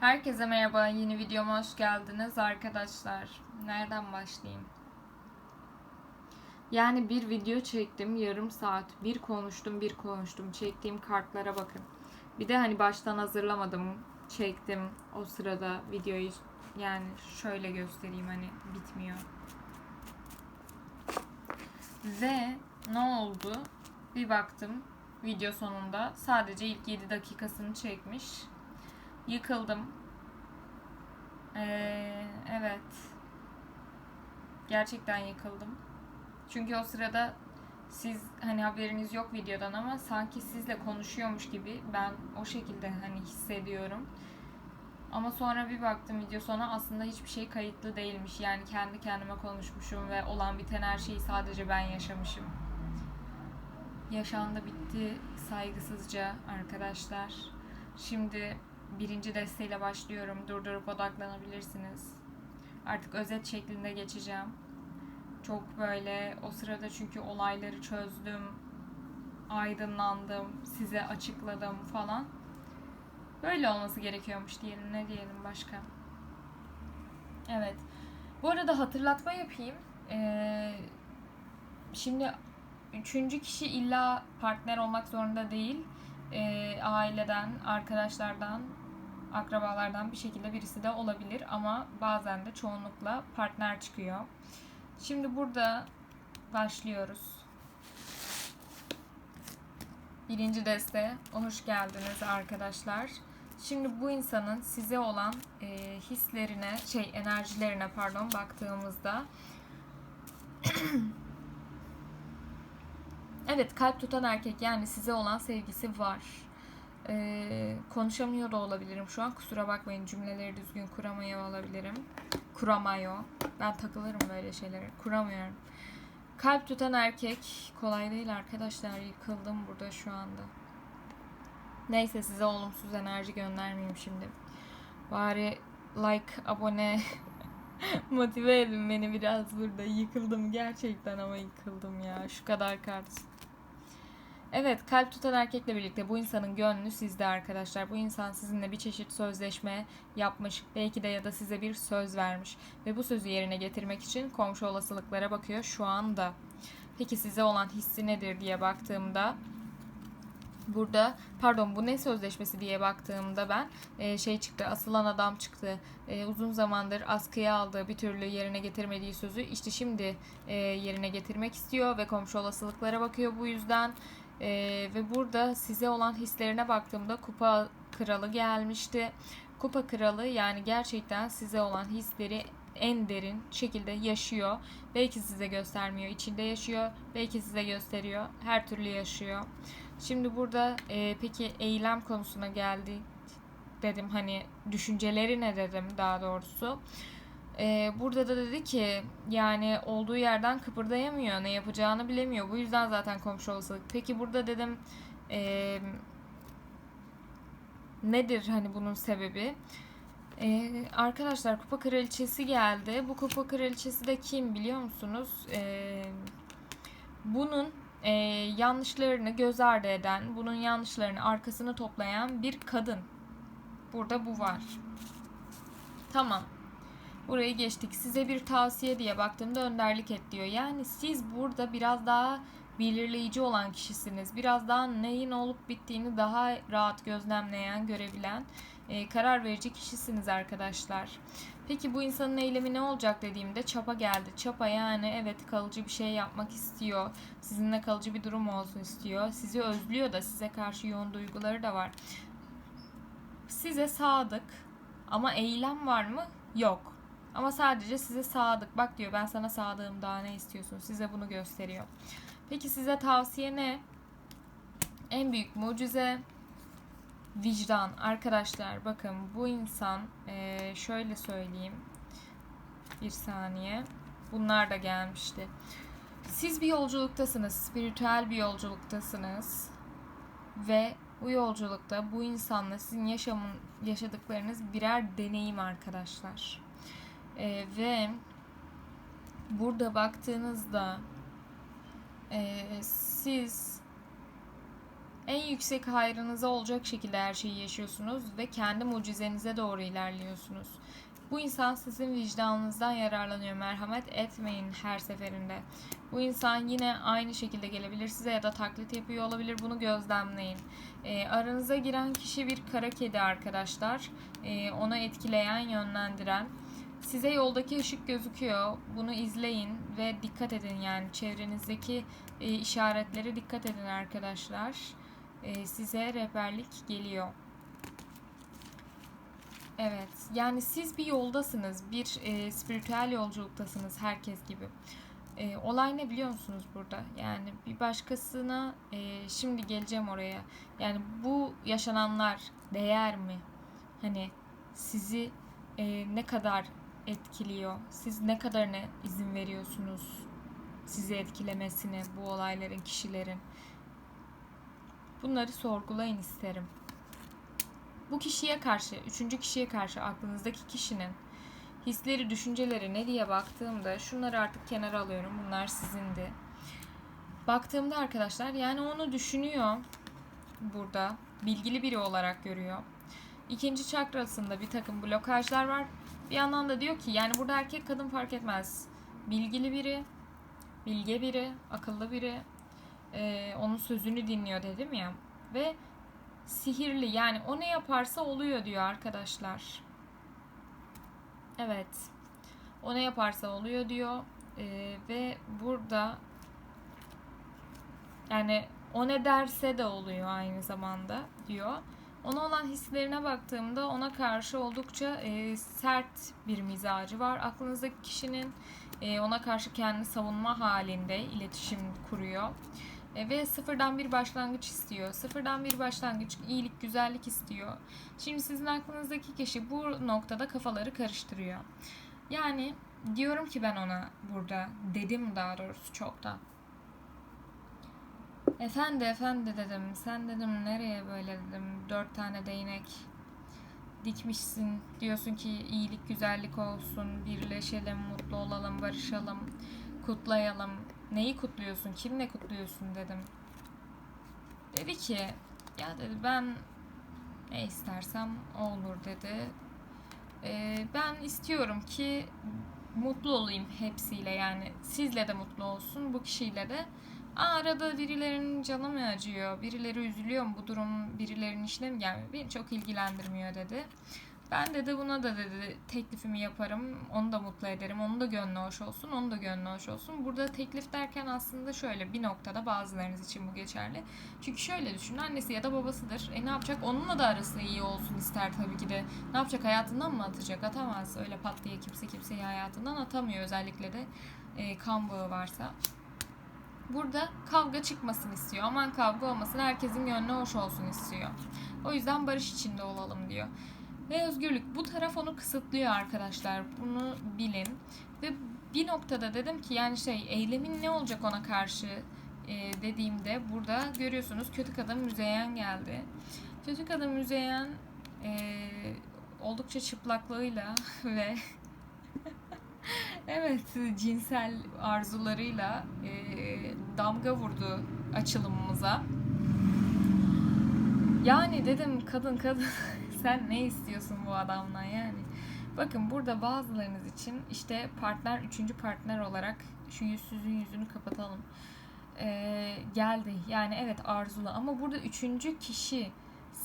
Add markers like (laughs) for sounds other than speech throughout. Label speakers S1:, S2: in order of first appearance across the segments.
S1: Herkese merhaba, yeni videoma hoş geldiniz arkadaşlar. Nereden başlayayım? Yani bir video çektim, yarım saat. Bir konuştum, bir konuştum. Çektiğim kartlara bakın. Bir de hani baştan hazırlamadım, çektim o sırada videoyu. Yani şöyle göstereyim hani bitmiyor. Ve ne oldu? Bir baktım video sonunda sadece ilk 7 dakikasını çekmiş. Yıkıldım. Ee, evet. Gerçekten yıkıldım. Çünkü o sırada siz hani haberiniz yok videodan ama sanki sizle konuşuyormuş gibi ben o şekilde hani hissediyorum. Ama sonra bir baktım video sonu aslında hiçbir şey kayıtlı değilmiş. Yani kendi kendime konuşmuşum ve olan biten her şeyi sadece ben yaşamışım. Yaşandı bitti saygısızca arkadaşlar. Şimdi birinci desteğiyle başlıyorum. Durdurup odaklanabilirsiniz. Artık özet şeklinde geçeceğim. Çok böyle o sırada çünkü olayları çözdüm, aydınlandım, size açıkladım falan. Böyle olması gerekiyormuş diyelim. Ne diyelim başka? Evet. Bu arada hatırlatma yapayım. Ee, şimdi üçüncü kişi illa partner olmak zorunda değil. Ee, aileden, arkadaşlardan, akrabalardan bir şekilde birisi de olabilir ama bazen de çoğunlukla partner çıkıyor. Şimdi burada başlıyoruz. Birinci deste, hoş geldiniz arkadaşlar. Şimdi bu insanın size olan e, hislerine, şey enerjilerine pardon baktığımızda (clears throat) Evet kalp tutan erkek yani size olan sevgisi var. Ee, konuşamıyor da olabilirim şu an. Kusura bakmayın cümleleri düzgün kuramıyor olabilirim. Kuramıyor. Ben takılırım böyle şeylere. Kuramıyorum. Kalp tutan erkek kolay değil arkadaşlar. Yıkıldım burada şu anda. Neyse size olumsuz enerji göndermeyeyim şimdi. Bari like, abone (laughs) motive edin beni biraz burada. Yıkıldım gerçekten ama yıkıldım ya. Şu kadar kart. Evet kalp tutan erkekle birlikte bu insanın gönlü sizde arkadaşlar. Bu insan sizinle bir çeşit sözleşme yapmış. Belki de ya da size bir söz vermiş. Ve bu sözü yerine getirmek için komşu olasılıklara bakıyor şu anda. Peki size olan hissi nedir diye baktığımda burada pardon bu ne sözleşmesi diye baktığımda ben e, şey çıktı asılan adam çıktı e, uzun zamandır askıya aldığı bir türlü yerine getirmediği sözü işte şimdi e, yerine getirmek istiyor ve komşu olasılıklara bakıyor bu yüzden e, ve burada size olan hislerine baktığımda kupa kralı gelmişti kupa kralı yani gerçekten size olan hisleri en derin şekilde yaşıyor. Belki size göstermiyor, içinde yaşıyor. Belki size gösteriyor. Her türlü yaşıyor. Şimdi burada e, peki eylem konusuna geldi dedim hani düşünceleri ne dedim daha doğrusu. E, burada da dedi ki yani olduğu yerden kıpırdayamıyor ne yapacağını bilemiyor. Bu yüzden zaten komşu olasılık. Peki burada dedim e, nedir hani bunun sebebi? Ee, arkadaşlar kupa kraliçesi geldi. Bu kupa kraliçesi de kim biliyor musunuz? Ee, bunun e, yanlışlarını göz ardı eden, bunun yanlışlarını arkasını toplayan bir kadın. Burada bu var. Tamam. Burayı geçtik. Size bir tavsiye diye baktığımda önderlik et diyor. Yani siz burada biraz daha belirleyici olan kişisiniz. Biraz daha neyin olup bittiğini daha rahat gözlemleyen, görebilen, e, karar verici kişisiniz arkadaşlar. Peki bu insanın eylemi ne olacak dediğimde çapa geldi. Çapa yani evet kalıcı bir şey yapmak istiyor. Sizinle kalıcı bir durum olsun istiyor. Sizi özlüyor da size karşı yoğun duyguları da var. Size sadık ama eylem var mı? Yok. Ama sadece size sadık. Bak diyor ben sana sadığım daha ne istiyorsun? Size bunu gösteriyor. Peki size tavsiye ne? En büyük mucize vicdan. Arkadaşlar bakın bu insan şöyle söyleyeyim. Bir saniye. Bunlar da gelmişti. Siz bir yolculuktasınız. Spiritüel bir yolculuktasınız. Ve bu yolculukta bu insanla sizin yaşamın yaşadıklarınız birer deneyim arkadaşlar. E, ve burada baktığınızda e, siz En yüksek hayrınıza olacak şekilde her şeyi yaşıyorsunuz ve kendi mucizenize doğru ilerliyorsunuz. Bu insan sizin vicdanınızdan yararlanıyor. Merhamet etmeyin her seferinde. Bu insan yine aynı şekilde gelebilir size ya da taklit yapıyor olabilir. Bunu gözlemleyin. E, aranıza giren kişi bir kara kedi arkadaşlar. E, onu etkileyen, yönlendiren. Size yoldaki ışık gözüküyor. Bunu izleyin ve dikkat edin yani çevrenizdeki e, işaretlere dikkat edin arkadaşlar. E, size rehberlik geliyor. Evet, yani siz bir yoldasınız, bir e, spiritüel yolculuktasınız herkes gibi. E, olay ne biliyor musunuz burada? Yani bir başkasına, e, şimdi geleceğim oraya. Yani bu yaşananlar değer mi? Hani sizi e, ne kadar etkiliyor? Siz ne kadarına izin veriyorsunuz sizi etkilemesine bu olayların, kişilerin? Bunları sorgulayın isterim. Bu kişiye karşı, üçüncü kişiye karşı aklınızdaki kişinin hisleri, düşünceleri ne diye baktığımda şunları artık kenara alıyorum. Bunlar sizindi. Baktığımda arkadaşlar yani onu düşünüyor burada. Bilgili biri olarak görüyor. İkinci çakrasında bir takım blokajlar var. Bir yandan da diyor ki yani burada erkek kadın fark etmez. Bilgili biri, bilge biri, akıllı biri. Ee, onun sözünü dinliyor dedim ya. Ve sihirli yani o ne yaparsa oluyor diyor arkadaşlar. Evet. O ne yaparsa oluyor diyor. Ee, ve burada yani o ne derse de oluyor aynı zamanda diyor. Ona olan hislerine baktığımda ona karşı oldukça e, sert bir mizacı var. Aklınızdaki kişinin e, ona karşı kendini savunma halinde iletişim kuruyor. E, ve sıfırdan bir başlangıç istiyor. Sıfırdan bir başlangıç, iyilik, güzellik istiyor. Şimdi sizin aklınızdaki kişi bu noktada kafaları karıştırıyor. Yani diyorum ki ben ona burada, dedim daha doğrusu çoktan. Efendi efendi dedim. Sen dedim nereye böyle dedim. Dört tane değnek dikmişsin. Diyorsun ki iyilik güzellik olsun. Birleşelim, mutlu olalım, barışalım, kutlayalım. Neyi kutluyorsun? Kimle kutluyorsun dedim. Dedi ki ya dedi ben ne istersem olur dedi. Ee, ben istiyorum ki mutlu olayım hepsiyle yani sizle de mutlu olsun bu kişiyle de. Aa, arada birilerinin canı mı acıyor, birileri üzülüyor mu bu durum birilerinin işine mi gelmiyor beni çok ilgilendirmiyor dedi. Ben dedi buna da dedi teklifimi yaparım. Onu da mutlu ederim. Onun da gönlü hoş olsun. Onun da gönlü hoş olsun. Burada teklif derken aslında şöyle bir noktada bazılarınız için bu geçerli. Çünkü şöyle düşünün annesi ya da babasıdır. E ne yapacak? Onunla da arası iyi olsun ister tabii ki de. Ne yapacak? Hayatından mı atacak? Atamaz. Öyle pat diye kimse kimseyi hayatından atamıyor. Özellikle de e, kan bağı varsa. Burada kavga çıkmasın istiyor. Aman kavga olmasın. Herkesin gönlü hoş olsun istiyor. O yüzden barış içinde olalım diyor ve özgürlük. Bu taraf onu kısıtlıyor arkadaşlar. Bunu bilin. Ve bir noktada dedim ki yani şey eylemin ne olacak ona karşı e, dediğimde burada görüyorsunuz kötü kadın müzeyen geldi. Kötü kadın müzeyen e, oldukça çıplaklığıyla (laughs) ve (laughs) evet cinsel arzularıyla e, damga vurdu açılımımıza. Yani dedim kadın kadın (laughs) sen ne istiyorsun bu adamdan yani? Bakın burada bazılarınız için işte partner, üçüncü partner olarak şu yüzsüzün yüzünü kapatalım. Ee, geldi. Yani evet arzulu ama burada üçüncü kişi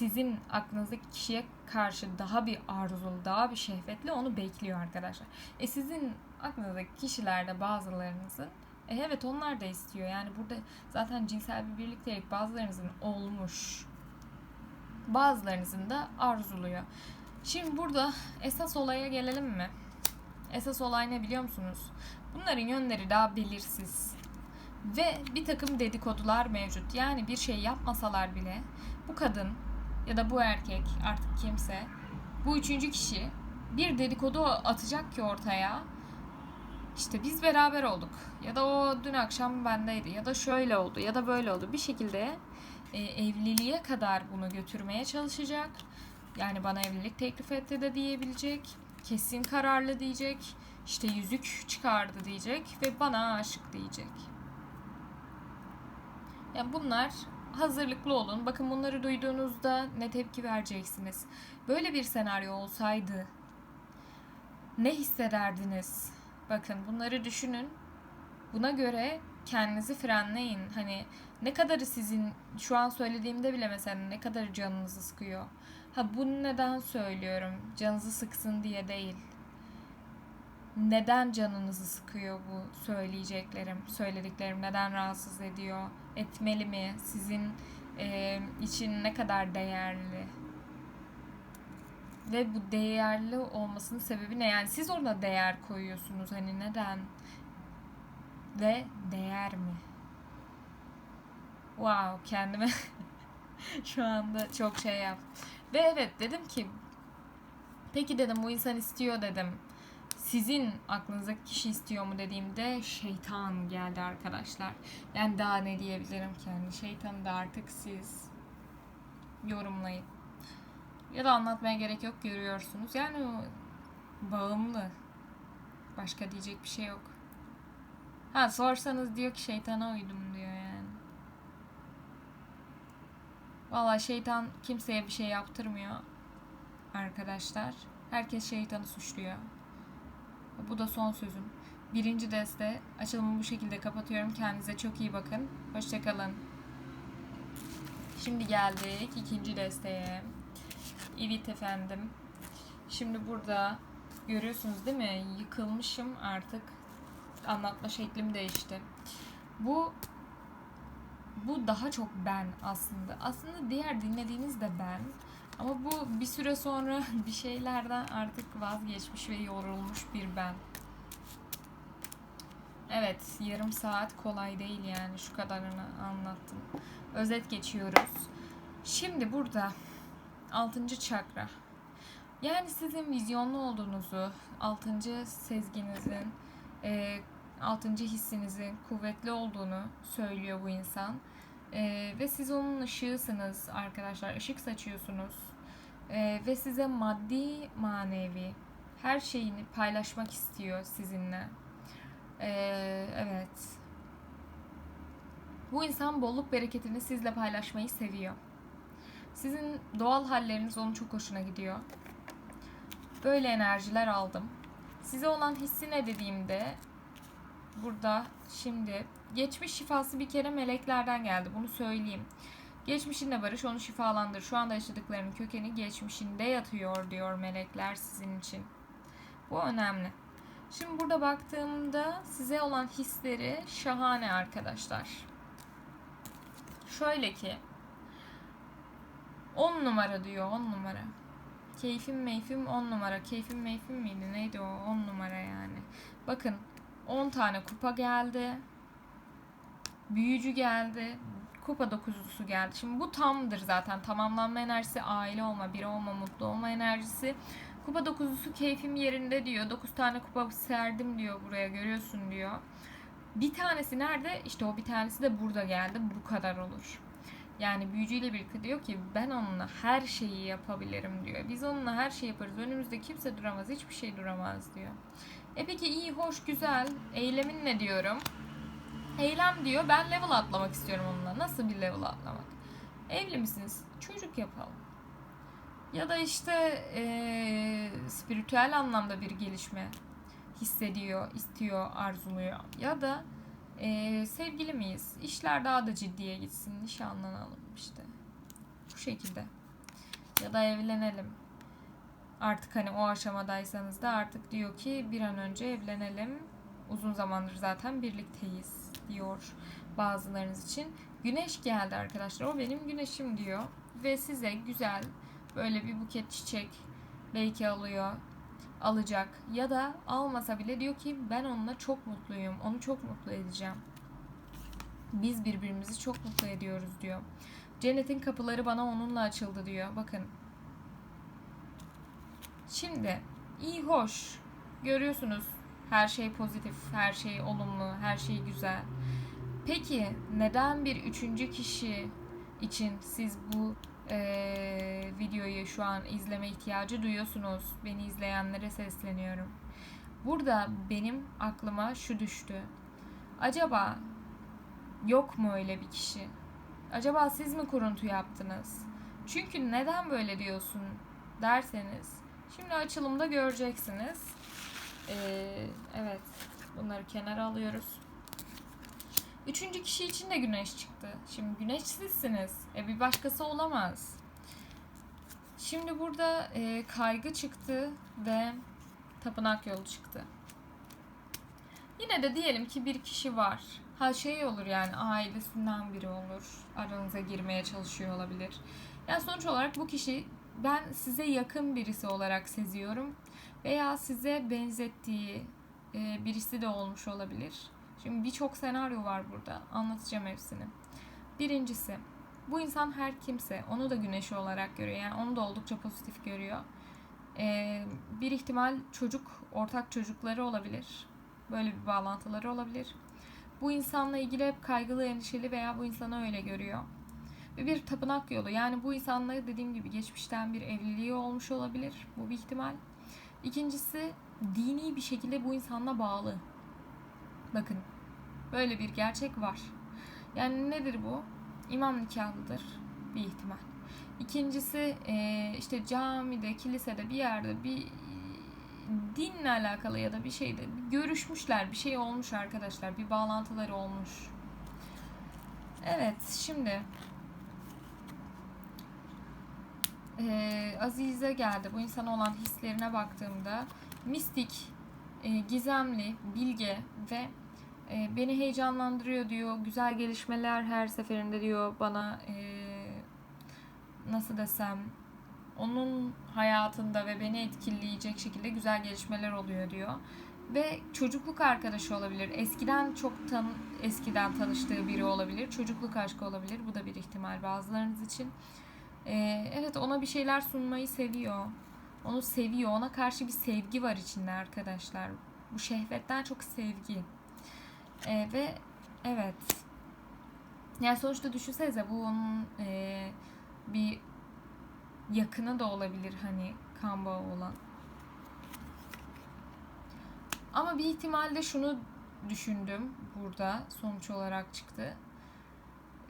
S1: sizin aklınızdaki kişiye karşı daha bir arzulu, daha bir şehvetli onu bekliyor arkadaşlar. E sizin aklınızdaki kişilerde bazılarınızın e evet onlar da istiyor. Yani burada zaten cinsel bir birliktelik bazılarınızın olmuş bazılarınızın da arzuluyor. Şimdi burada esas olaya gelelim mi? Esas olay ne biliyor musunuz? Bunların yönleri daha belirsiz. Ve bir takım dedikodular mevcut. Yani bir şey yapmasalar bile bu kadın ya da bu erkek artık kimse bu üçüncü kişi bir dedikodu atacak ki ortaya işte biz beraber olduk ya da o dün akşam bendeydi ya da şöyle oldu ya da böyle oldu bir şekilde e, evliliğe kadar bunu götürmeye çalışacak. Yani bana evlilik teklif etti de diyebilecek. Kesin kararlı diyecek. İşte yüzük çıkardı diyecek ve bana aşık diyecek. Yani bunlar hazırlıklı olun. Bakın bunları duyduğunuzda ne tepki vereceksiniz? Böyle bir senaryo olsaydı ne hissederdiniz? Bakın bunları düşünün. Buna göre kendinizi frenleyin. Hani ne kadarı sizin şu an söylediğimde bile mesela ne kadar canınızı sıkıyor. Ha bunu neden söylüyorum? Canınızı sıksın diye değil. Neden canınızı sıkıyor bu söyleyeceklerim, söylediklerim neden rahatsız ediyor? Etmeli mi? Sizin e, için ne kadar değerli? Ve bu değerli olmasının sebebi ne? Yani siz orada değer koyuyorsunuz. Hani neden? Ve değer mi? Wow kendime (laughs) şu anda çok şey yap. Ve evet dedim ki peki dedim bu insan istiyor dedim. Sizin aklınızdaki kişi istiyor mu dediğimde şeytan geldi arkadaşlar. Yani daha ne diyebilirim ki yani şeytanı da artık siz yorumlayın. Ya da anlatmaya gerek yok görüyorsunuz. Yani o bağımlı. Başka diyecek bir şey yok. Ha sorsanız diyor ki şeytana uydum diyor yani. Valla şeytan kimseye bir şey yaptırmıyor arkadaşlar. Herkes şeytanı suçluyor. Bu da son sözüm. Birinci deste açılımı bu şekilde kapatıyorum. Kendinize çok iyi bakın. Hoşçakalın. Şimdi geldik ikinci desteye. Evet efendim. Şimdi burada görüyorsunuz değil mi? Yıkılmışım artık. Anlatma şeklim değişti. Bu bu daha çok ben aslında. Aslında diğer dinlediğiniz de ben. Ama bu bir süre sonra (laughs) bir şeylerden artık vazgeçmiş ve yorulmuş bir ben. Evet, yarım saat kolay değil yani şu kadarını anlattım. Özet geçiyoruz. Şimdi burada 6. çakra. Yani sizin vizyonlu olduğunuzu, 6. sezginizin, e, 6. hissinizin kuvvetli olduğunu söylüyor bu insan. E, ve siz onun ışığısınız arkadaşlar. Işık saçıyorsunuz. E, ve size maddi, manevi her şeyini paylaşmak istiyor sizinle. E, evet. Bu insan bolluk bereketini sizle paylaşmayı seviyor. Sizin doğal halleriniz onun çok hoşuna gidiyor. Böyle enerjiler aldım. Size olan hissi ne dediğimde burada şimdi geçmiş şifası bir kere meleklerden geldi. Bunu söyleyeyim. Geçmişinle barış onu şifalandır. Şu anda yaşadıklarının kökeni geçmişinde yatıyor diyor melekler sizin için. Bu önemli. Şimdi burada baktığımda size olan hisleri şahane arkadaşlar. Şöyle ki 10 numara diyor 10 numara. Keyfim meyfim 10 numara. Keyfim meyfim miydi? Neydi o? 10 numara yani. Bakın 10 tane kupa geldi. Büyücü geldi. Kupa dokuzlusu geldi. Şimdi bu tamdır zaten. Tamamlanma enerjisi, aile olma, bir olma, mutlu olma enerjisi. Kupa dokuzlusu keyfim yerinde diyor. 9 tane kupa serdim diyor buraya görüyorsun diyor. Bir tanesi nerede? İşte o bir tanesi de burada geldi. Bu kadar olur. Yani büyücüyle birlikte diyor ki ben onunla her şeyi yapabilirim diyor. Biz onunla her şeyi yaparız. Önümüzde kimse duramaz. Hiçbir şey duramaz diyor. E peki iyi, hoş, güzel. Eylemin ne diyorum? Eylem diyor. Ben level atlamak istiyorum onunla. Nasıl bir level atlamak? Evli misiniz? Çocuk yapalım. Ya da işte ee, spiritüel anlamda bir gelişme hissediyor, istiyor, arzuluyor. Ya da ee, sevgili miyiz? İşler daha da ciddiye gitsin. Nişanlanalım işte. Bu şekilde. Ya da evlenelim. Artık hani o aşamadaysanız da artık diyor ki bir an önce evlenelim. Uzun zamandır zaten birlikteyiz diyor bazılarınız için. Güneş geldi arkadaşlar. O benim güneşim diyor. Ve size güzel böyle bir buket çiçek belki alıyor alacak ya da almasa bile diyor ki ben onunla çok mutluyum. Onu çok mutlu edeceğim. Biz birbirimizi çok mutlu ediyoruz diyor. Cennetin kapıları bana onunla açıldı diyor. Bakın. Şimdi iyi hoş. Görüyorsunuz her şey pozitif, her şey olumlu, her şey güzel. Peki neden bir üçüncü kişi için siz bu e, videoyu şu an izleme ihtiyacı duyuyorsunuz. Beni izleyenlere sesleniyorum. Burada benim aklıma şu düştü. Acaba yok mu öyle bir kişi? Acaba siz mi kuruntu yaptınız? Çünkü neden böyle diyorsun derseniz şimdi açılımda göreceksiniz. Ee, evet bunları kenara alıyoruz. Üçüncü kişi için de güneş çıktı. Şimdi güneş sizsiniz. E bir başkası olamaz. Şimdi burada e, kaygı çıktı ve tapınak yolu çıktı. Yine de diyelim ki bir kişi var. Ha şey olur yani ailesinden biri olur. Aranıza girmeye çalışıyor olabilir. Yani sonuç olarak bu kişi ben size yakın birisi olarak seziyorum. Veya size benzettiği e, birisi de olmuş olabilir. Şimdi birçok senaryo var burada. Anlatacağım hepsini. Birincisi, bu insan her kimse onu da güneşi olarak görüyor. Yani onu da oldukça pozitif görüyor. Ee, bir ihtimal çocuk, ortak çocukları olabilir. Böyle bir bağlantıları olabilir. Bu insanla ilgili hep kaygılı, endişeli veya bu insanı öyle görüyor. Ve bir tapınak yolu. Yani bu insanla dediğim gibi geçmişten bir evliliği olmuş olabilir. Bu bir ihtimal. İkincisi dini bir şekilde bu insanla bağlı. Bakın böyle bir gerçek var. Yani nedir bu? İmam nikahlıdır bir ihtimal. İkincisi e, işte camide, kilisede bir yerde bir dinle alakalı ya da bir şeyde görüşmüşler, bir şey olmuş arkadaşlar, bir bağlantıları olmuş. Evet, şimdi e, Azize geldi. Bu insana olan hislerine baktığımda mistik, e, gizemli, bilge ve e, beni heyecanlandırıyor diyor. Güzel gelişmeler her seferinde diyor bana e, nasıl desem onun hayatında ve beni etkileyecek şekilde güzel gelişmeler oluyor diyor. Ve çocukluk arkadaşı olabilir. Eskiden çok tan eskiden tanıştığı biri olabilir. Çocukluk aşkı olabilir. Bu da bir ihtimal bazılarınız için. Ee, evet ona bir şeyler sunmayı seviyor. Onu seviyor. Ona karşı bir sevgi var içinde arkadaşlar. Bu şehvetten çok sevgi. Ee, ve evet. Yani sonuçta düşünsenize bu onun e, bir yakını da olabilir hani kan bağı olan. Ama bir ihtimalle şunu düşündüm burada sonuç olarak çıktı.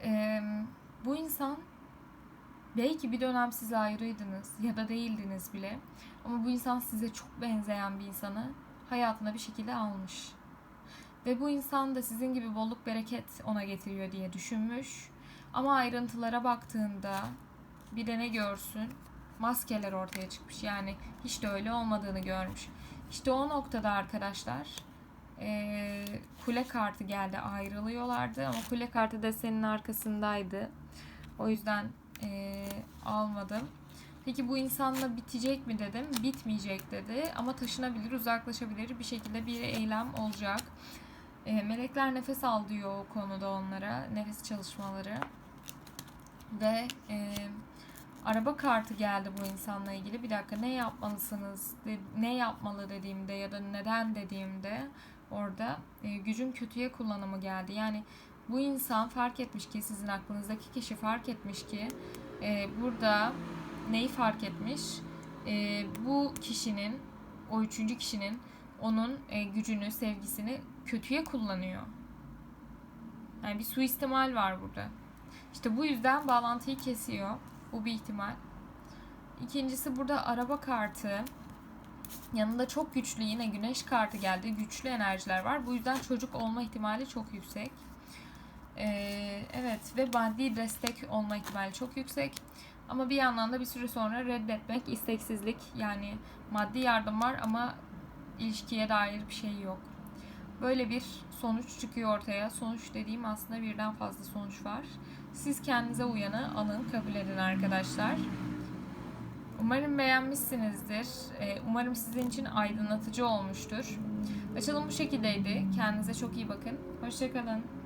S1: Ee, bu insan belki bir dönem siz ayrıydınız ya da değildiniz bile. Ama bu insan size çok benzeyen bir insanı hayatına bir şekilde almış. Ve bu insan da sizin gibi bolluk bereket ona getiriyor diye düşünmüş. Ama ayrıntılara baktığında bir de ne görsün? Maskeler ortaya çıkmış. Yani hiç de öyle olmadığını görmüş. İşte o noktada arkadaşlar e, kule kartı geldi ayrılıyorlardı ama kule kartı desenin arkasındaydı. O yüzden e, almadım. Peki bu insanla bitecek mi dedim. Bitmeyecek dedi ama taşınabilir, uzaklaşabilir bir şekilde bir eylem olacak. E, melekler nefes al diyor o konuda onlara. Nefes çalışmaları. Ve e, araba kartı geldi bu insanla ilgili. Bir dakika ne yapmalısınız, ne yapmalı dediğimde ya da neden dediğimde orada e, gücün kötüye kullanımı geldi. Yani bu insan fark etmiş ki sizin aklınızdaki kişi fark etmiş ki e, burada neyi fark etmiş? E, bu kişinin o üçüncü kişinin onun e, gücünü, sevgisini kötüye kullanıyor. Yani bir suistimal var burada. İşte bu yüzden bağlantıyı kesiyor. Bu bir ihtimal. İkincisi burada araba kartı. Yanında çok güçlü yine güneş kartı geldi. Güçlü enerjiler var. Bu yüzden çocuk olma ihtimali çok yüksek. Ee, evet ve maddi destek olma ihtimali çok yüksek. Ama bir yandan da bir süre sonra reddetmek, isteksizlik yani maddi yardım var ama ilişkiye dair bir şey yok. Böyle bir sonuç çıkıyor ortaya. Sonuç dediğim aslında birden fazla sonuç var. Siz kendinize uyanı alın, kabul edin arkadaşlar. Umarım beğenmişsinizdir. Ee, umarım sizin için aydınlatıcı olmuştur. Açalım bu şekildeydi. Kendinize çok iyi bakın. Hoşçakalın.